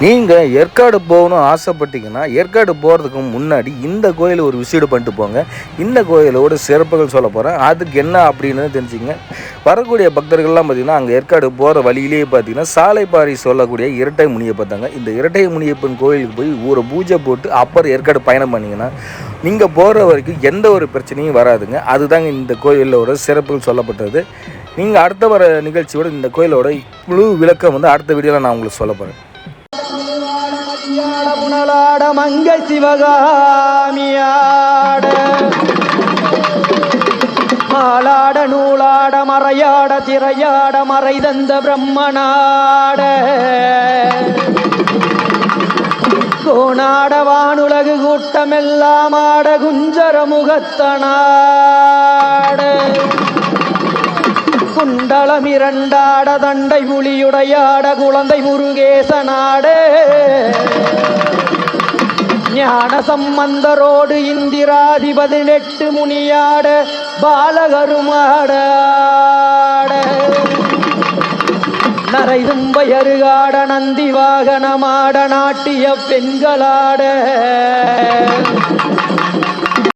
நீங்கள் ஏற்காடு போகணும் ஆசைப்பட்டீங்கன்னா ஏற்காடு போகிறதுக்கு முன்னாடி இந்த கோயில் ஒரு விசிட் பண்ணிட்டு போங்க. இந்த கோயிலோட சிறப்புகள் சொல்ல போகிறேன் அதுக்கு என்ன அப்படின்னு தெரிஞ்சுங்க. வரக்கூடிய பக்தர்கள்லாம் பார்த்திங்கன்னா அங்கே ஏற்காடு போகிற வழியிலேயே பார்த்தீங்கன்னா சாலைப்பாரி சொல்லக்கூடிய இரட்டை முனியப்பத்தாங்க இந்த இரட்டை முனியப்பன் கோயிலுக்கு போய் ஊரை பூஜை போட்டு அப்புறம் ஏற்காடு பயணம் பண்ணிங்கன்னா நீங்கள் போகிற வரைக்கும் எந்த ஒரு பிரச்சனையும் வராதுங்க. அதுதாங்க இந்த கோயிலோட சிறப்புகள் சொல்லப்பட்டது. நீங்கள் அடுத்த வர நிகழ்ச்சியோட இந்த கோயிலோட முழு விளக்கம் வந்து அடுத்த வீடியோவில் நான் உங்களுக்கு சொல்ல போகிறேன் மதியாட புனலாட மங்க சிவகாமியாட. மாலாட நூலாட மறையாட திரையாட மறை தந்த பிரம்மனாட. கோணாட வானுலகு கூட்டமெல்லாம் ஆட குஞ்சர முகத்தனாட குண்டலம் இரண்டாட தண்டை புலியுடையாட குழந்தை முருகேசனாட. ஞான சம்பந்தரோடு இந்திராதி பதினெட்டு முனியாட பாலகருமாட நரை தும்பையருகாட நந்தி வாகனமாட நாட்டிய பெண்களாட.